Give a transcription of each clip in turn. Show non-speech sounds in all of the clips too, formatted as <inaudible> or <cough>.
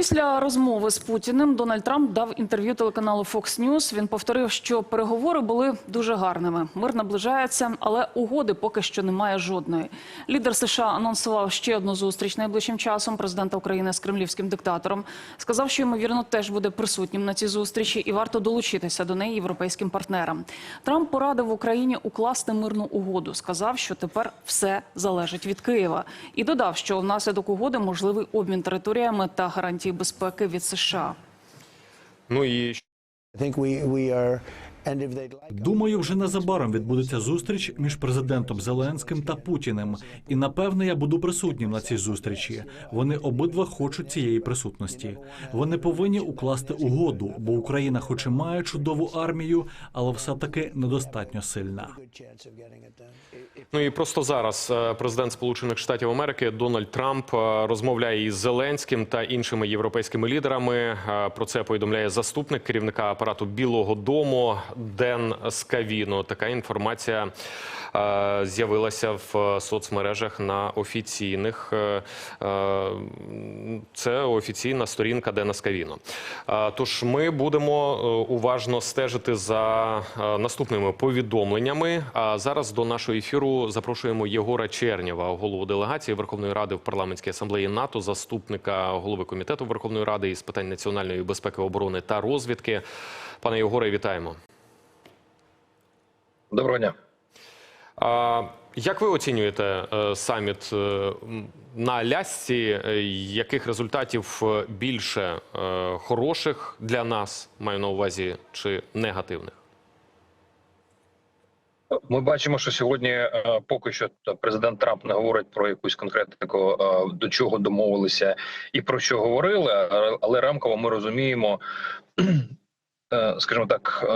Після розмови з Путіним Дональд Трамп дав інтерв'ю телеканалу Fox News. Він повторив, що переговори були дуже гарними. Мир наближається, але угоди поки що немає жодної. Лідер США анонсував ще одну зустріч найближчим часом. Президента України з кремлівським диктатором сказав, що ймовірно теж буде присутнім на цій зустрічі, і варто долучитися до неї європейським партнерам. Трамп порадив Україні укласти мирну угоду. Сказав, що тепер все залежить від Києва, і додав, що внаслідок угоди можливий обмін територіями та гарантії безпеки від США. Ну і Думаю, вже незабаром відбудеться зустріч між президентом Зеленським та Путіним. І напевне я буду присутнім на цій зустрічі. Вони обидва хочуть цієї присутності. Вони повинні укласти угоду, бо Україна, хоч і має чудову армію, але все таки недостатньо сильна. ну і просто зараз е, президент Сполучених Штатів Америки Дональд Трамп е, розмовляє із Зеленським та іншими європейськими лідерами. Е, Про це повідомляє заступник керівника апарату Білого Дому Ден Скавіно. Така інформація е, з'явилася в соцмережах на офіційних. е, е, Це офіційна сторінка Дена Скавіно. Тож ми будемо уважно стежити за наступними повідомленнями. А зараз до нашого ефіру запрошуємо Єгора Чернєва, голову делегації Верховної Ради в парламентській асамблеї НАТО, заступника голови комітету Верховної Ради із питань національної безпеки, оборони та розвідки. Пане Єгоре, вітаємо. Доброго дня. А, Як ви оцінюєте е, саміт е, на Алясці? Е, Яких результатів більше хороших для нас маю на увазі чи негативних? Ми бачимо, що сьогодні поки що президент Трамп не говорить про якусь конкретику, до чого домовилися і про що говорили. Але рамково ми розуміємо, <clears throat> скажімо так,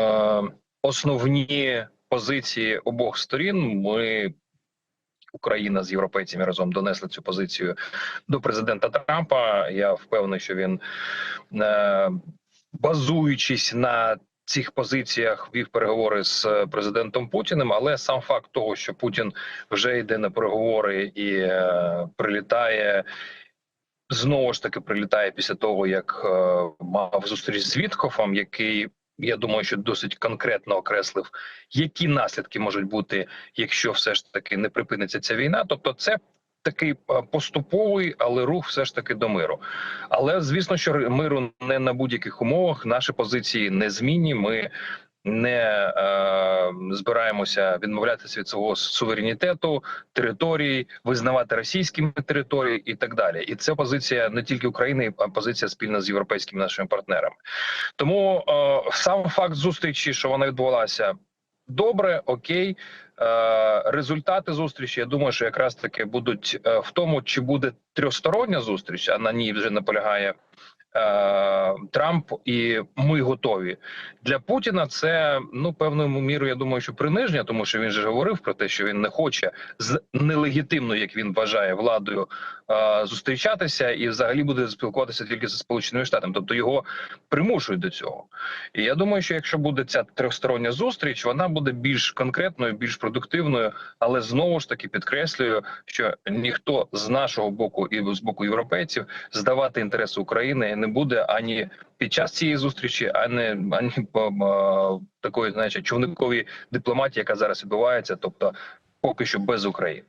основні позиції обох сторін. Ми Україна з європейцями разом донесли цю позицію до президента Трампа. Я впевнений, що він, е, базуючись на цих позиціях, вів переговори з президентом Путіним. Але сам факт того, що Путін вже йде на переговори і е, прилітає. Знову ж таки прилітає після того, як е, мав зустріч з Віткофом, який я думаю, що досить конкретно окреслив, які наслідки можуть бути, якщо все ж таки не припиниться ця війна. Тобто, це такий е, поступовий, але рух все ж таки до миру. Але звісно, що миру не на будь-яких умовах. Наші позиції незмінні. Ми не е, збираємося відмовлятися від свого суверенітету, території, визнавати російськими території і так далі. І це позиція не тільки України, а позиція спільна з європейськими нашими партнерами. Тому е, сам факт зустрічі, що вона відбулася, добре, окей. Е, результати зустрічі, я думаю, що якраз таки будуть е, в тому, чи буде трьохстороння зустріч, а на ній вже наполягає Трамп, і ми готові для Путіна. Це ну певною мірою, я думаю, що приниження, тому що він же говорив про те, що він не хоче з нелегітимною, як він вважає, владою е, зустрічатися і взагалі буде спілкуватися тільки зі сполученими штатами, тобто його примушують до цього. І я думаю, що якщо буде ця трьохстороння зустріч, вона буде більш конкретною, більш продуктивною, але знову ж таки підкреслюю, що ніхто з нашого боку і з боку європейців здавати інтереси України не буде ані під час цієї зустрічі, ані ані по такої, значить, човниковій дипломатії, яка зараз відбувається, тобто поки що без України.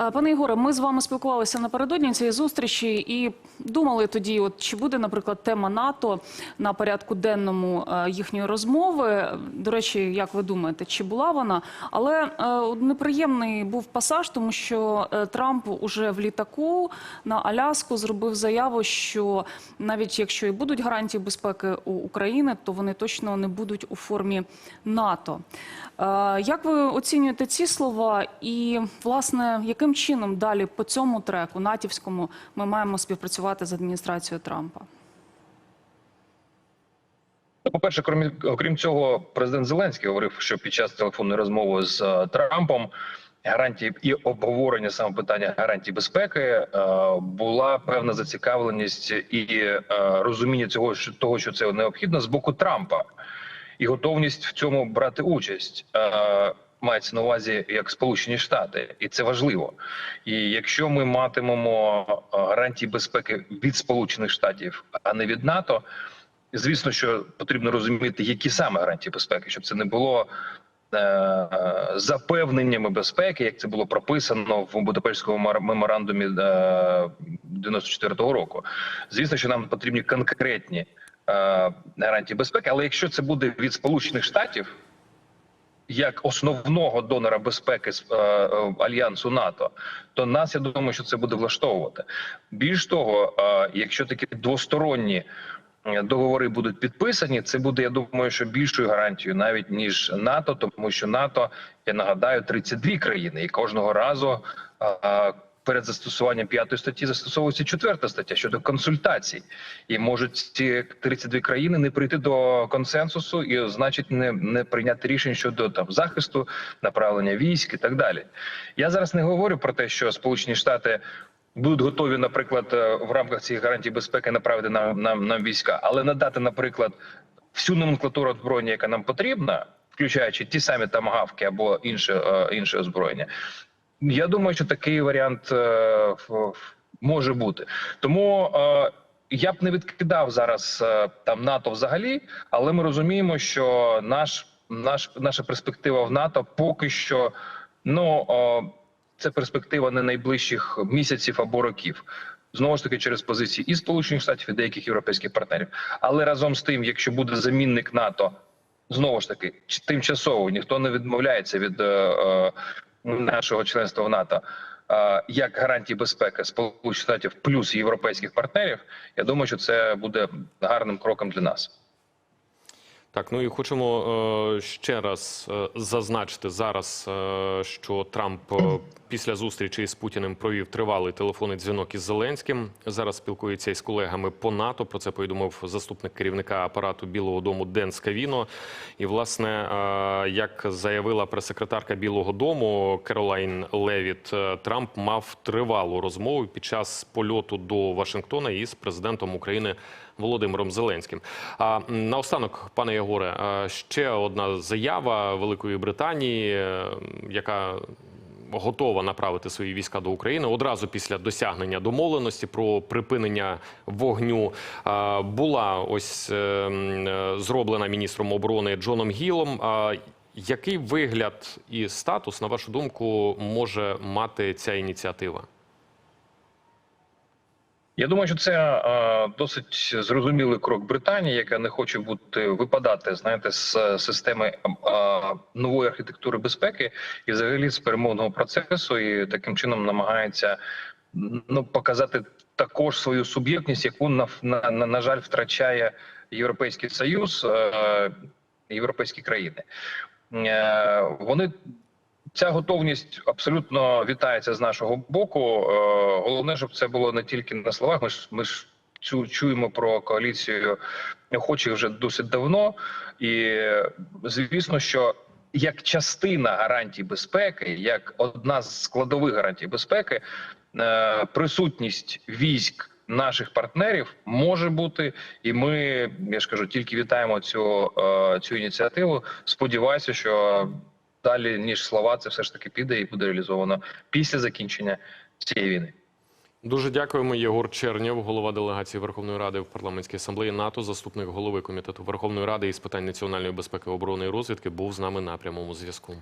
Е, Пане Ігоре, ми з вами спілкувалися напередодні цієї зустрічі і думали тоді, от чи буде, наприклад, тема НАТО на порядку денному е, їхньої розмови. До речі, як ви думаєте, чи була вона? Але е, неприємний був пасаж, тому що е, Трамп уже в літаку на Аляску зробив заяву, що навіть якщо і будуть гарантії безпеки у України, то вони точно не будуть у формі НАТО. Е, Як ви оцінюєте ці слова? І власне яким чином далі по цьому треку натівському ми маємо співпрацювати з адміністрацією Трампа? Ну, по-перше, крім, окрім цього, президент Зеленський говорив, що під час телефонної розмови з е, Трампом гарантії і обговорення саме питання гарантій безпеки е, була певна зацікавленість і е, розуміння цього, що того, що це необхідно з боку Трампа, і готовність в цьому брати участь. Е, мається на увазі як Сполучені Штати, і це важливо. І якщо ми матимемо е, гарантії безпеки від Сполучених Штатів, а не від НАТО, звісно, що потрібно розуміти, які саме гарантії безпеки, щоб це не було е, запевненнями безпеки, як це було прописано в Будапештському меморандумі е, 94-го року. Звісно, що нам потрібні конкретні е, гарантії безпеки, але якщо це буде від Сполучених Штатів. Як основного донора безпеки е, е, альянсу НАТО, то нас я думаю, що це буде влаштовувати. Більш того, е, якщо такі двосторонні е, договори будуть підписані, це буде, я думаю, що більшою гарантією навіть ніж НАТО, тому що НАТО, я нагадаю, 32 країни, і кожного разу е, перед застосуванням п'ятої статті застосовується четверта стаття щодо консультацій, і можуть ці 32 країни не прийти до консенсусу і, значить, не, не прийняти рішень щодо там захисту, направлення військ і так далі. Я зараз не говорю про те, що Сполучені Штати будуть готові, наприклад, е, в рамках цих гарантій безпеки направити нам, нам, нам війська, але надати, наприклад, всю номенклатуру озброєння, яка нам потрібна, включаючи ті самі тамагавки або інше, е, інше озброєння. Я думаю, що такий варіант е, може бути. Тому е, я б не відкидав зараз е, там НАТО взагалі, але ми розуміємо, що наш, наш наша перспектива в НАТО поки що ну е, це перспектива не найближчих місяців або років. Знову ж таки, через позиції і Сполучених Штатів, і деяких європейських партнерів. Але разом з тим, якщо буде замінник НАТО, знову ж таки, тимчасово ніхто не відмовляється від е, е, нашого членства в НАТО. Як гарантії безпеки Сполучених Штатів плюс європейських партнерів, я думаю, що це буде гарним кроком для нас. Так, ну і хочемо е, ще раз е, зазначити зараз, е, що Трамп після зустрічі з Путіним провів тривалий телефонний дзвінок із Зеленським. Зараз спілкується із колегами по НАТО. Про це повідомив заступник керівника апарату Білого Дому Ден Скавіно. І власне, як заявила прес-секретарка Білого Дому Керолайн Левіт, Трамп мав тривалу розмову під час польоту до Вашингтона із президентом України Володимиром Зеленським. А наостанок, пане Єгоре, ще одна заява Великої Британії, е, яка готова направити свої війська до України одразу після досягнення домовленості про припинення вогню. Була ось е, е, зроблена міністром оборони Джоном Гілом. Який вигляд і статус, на вашу думку, може мати ця ініціатива? Я думаю, що це досить зрозумілий крок Британії, яка не хоче бути випадати, знаєте, з системи нової архітектури безпеки і взагалі з перемовного процесу, і таким чином намагається ну показати також свою суб'єктність, яку на, на, на жаль втрачає Європейський Союз, е, європейські країни. Е, вони Ця готовність абсолютно вітається з нашого боку. Е, Головне, щоб це було не тільки на словах. Ми ж ми ж чу- чуємо про коаліцію охочих вже досить давно, і звісно, що як частина гарантій безпеки, як одна з складових гарантій безпеки, е, присутність військ. Наших партнерів може бути, і ми я ж кажу, тільки вітаємо цю, е, цю ініціативу. Сподіваюся, що далі ніж слова, це все ж таки піде і буде реалізовано після закінчення цієї війни. Дуже дякуємо. Єгор Чернєв, голова делегації Верховної Ради в парламентській асамблеї НАТО, заступник голови комітету Верховної Ради із питань національної безпеки, оборони і розвідки, був з нами на прямому зв'язку.